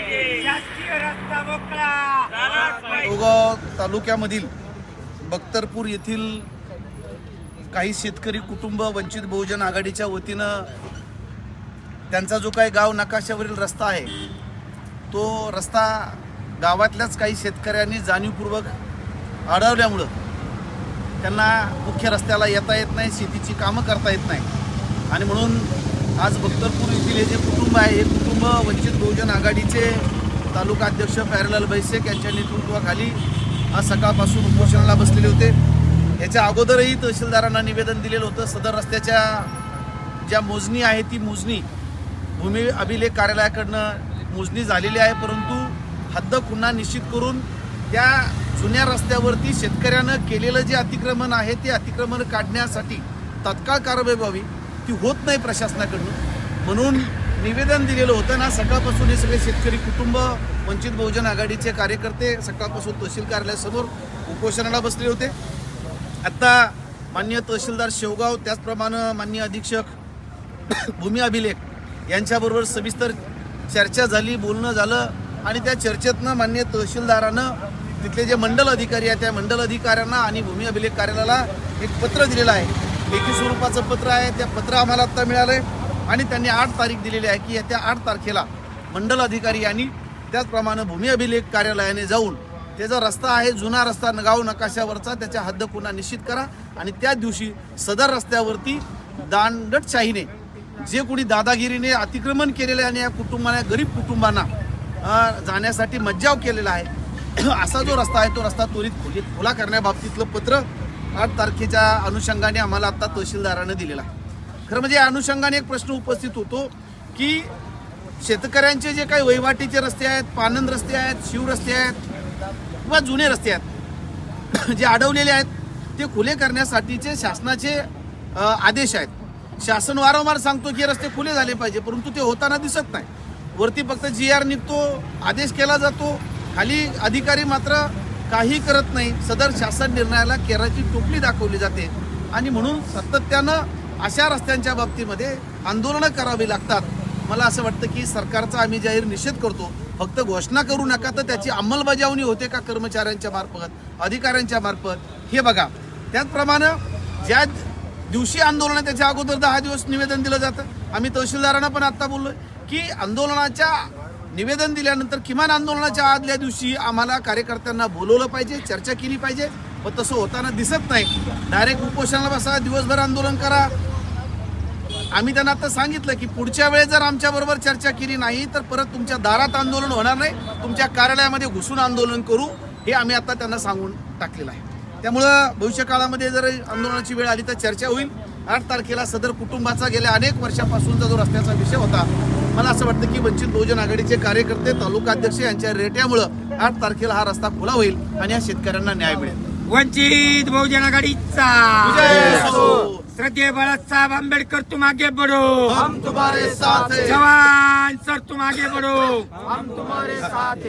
शासकीय रस्ता मोकळा. तालुक्यामधील बख्तरपूर येथील काही शेतकरी कुटुंब वंचित बहुजन आघाडीच्या वतीनं त्यांचा जो काही गाव नकाशावरील रस्ता आहे तो रस्ता गावातल्याच काही शेतकऱ्यांनी जाणीवपूर्वक अडवल्यामुळं त्यांना मुख्य रस्त्याला येता येत नाही शेतीची कामं करता येत नाही. आणि म्हणून आज भक्तरपूर येथील हे जे कुटुंब आहे हे कुटुंब वंचित बहुजन आघाडीचे तालुका अध्यक्ष प्यारेलाल बैसेक यांच्या नेतृत्वाखाली आज सकाळपासून उपोषणाला बसलेले होते. याच्या अगोदरही तहसीलदारांना निवेदन दिलेलं होतं. सदर रस्त्याच्या ज्या मोजणी आहे ती मोजणी भूमी अभिलेख कार्यालयाकडनं मोजणी झालेली आहे परंतु हद्द पुन्हा निश्चित करून त्या जुन्या रस्त्यावरती शेतकऱ्यानं केलेलं जे अतिक्रमण आहे ते अतिक्रमण काढण्यासाठी तत्काळ कारवाई व्हावी. ती होत नाही प्रशासनाकडून. म्हणून निवेदन दिलेलं होतं ना सकाळपासून हे सगळे शेतकरी कुटुंब वंचित बहुजन आघाडीचे कार्यकर्ते सकाळपासून तहसील कार्यालयासमोर उपोषणाला बसले होते. आत्ता मान्य तहसीलदार शेवगाव त्याचप्रमाणे मान्य अधीक्षक भूमी अभिलेख यांच्याबरोबर सविस्तर चर्चा झाली बोलणं झालं आणि त्या चर्चेतनं मान्य तहसीलदारानं तिथले जे मंडल अधिकारी आहेत त्या मंडल अधिकाऱ्यांना आणि भूमी अभिलेख कार्यालयाला एक पत्र दिलेलं आहे. लेखी स्वरूपाचं पत्र आहे. त्या पत्र आम्हाला आत्ता मिळालं आहे आणि त्यांनी आठ तारीख दिलेली आहे की येत्या आठ तारखेला मंडल अधिकारी यांनी त्याचप्रमाणे भूमी अभिलेख कार्यालयाने जाऊन ते जो रस्ता आहे जुना रस्ता गाव नकाशावरचा त्याच्या हद्द पुन्हा निश्चित करा. आणि त्या दिवशी सदर रस्त्यावरती दांडटशाहीने जे कोणी दादागिरीने अतिक्रमण केलेले आणि या कुटुंबाने गरीब कुटुंबांना जाण्यासाठी मज्जाव केलेला आहे असा जो रस्ता आहे तो रस्ता त्वरित खुला करण्याबाबतीतलं पत्र आठ तारखेच्या अनुषंगाने आम्हाला आता तहसीलदारानं दिलेला. आहे खरं म्हणजे या अनुषंगाने एक प्रश्न उपस्थित होतो की शेतकऱ्यांचे जे काही वहिवाटीचे रस्ते आहेत पानंद रस्ते आहेत शिव रस्ते आहेत किंवा जुने रस्ते आहेत जे अडवलेले आहेत ते खुले करण्यासाठीचे शासनाचे आदेश आहेत. शासन वारंवार सांगतो की रस्ते खुले झाले पाहिजे परंतु ते होताना दिसत नाही. वरती फक्त जी आर निघतो आदेश केला जातो. खाली अधिकारी मात्र काही करत नाही. सदर शासन निर्णयाला केराची टोपली दाखवली जाते. आणि म्हणून सातत्यानं अशा रस्त्यांच्या बाबतीमध्ये आंदोलनं करावी लागतात. मला असं वाटतं की सरकारचा आम्ही जाहीर निषेध करतो. फक्त घोषणा करू नका तर त्याची अंमलबजावणी होते का कर्मचाऱ्यांच्या मार्फत अधिकाऱ्यांच्या मार्फत? हे बघा. त्याचप्रमाणे ज्या दिवशी आंदोलन त्याच्या अगोदर दहा दिवस निवेदन दिलं जातं. आम्ही तहसीलदारांना पण आत्ता बोललो की आंदोलनाच्या निवेदन दिल्यानंतर किमान आंदोलनाच्या आदल्या दिवशी आम्हाला कार्यकर्त्यांना बोलवलं पाहिजे चर्चा केली पाहिजे. पण तसं होताना दिसत नाही. डायरेक्ट उपोषणाला बसा दिवसभर आंदोलन करा. आम्ही त्यांना आता सांगितलं की पुढच्या वेळेस जर आमच्याबरोबर चर्चा केली नाही तर परत तुमच्या दारात आंदोलन होणार नाही. तुमच्या कार्यालयामध्ये घुसून आंदोलन करू. हे आम्ही आता त्यांना सांगून टाकलेलं आहे. त्यामुळं भविष्य काळामध्ये जर आंदोलनाची वेळ आली तर चर्चा होईल. आठ तारखेला सदर कुटुंबाचा गेल्या अनेक वर्षापासूनचा जो रस्त्याचा विषय होता मला असं वाटतं की वंचित बहुजन आघाडीचे कार्यकर्ते तालुका अध्यक्ष यांच्या रेट्यामुळं आठ तारखेला हा रस्ता खुला होईल आणि या शेतकऱ्यांना न्याय मिळेल. वंचित बहुजन आघाडीचा! जय असो. श्रद्धेय बाळासाहेब आंबेडकर तुम आगे बढ़ो हम तुम्हारे साथ जवान सर तुम आगे बढ़ो हम तुम्हारे साथ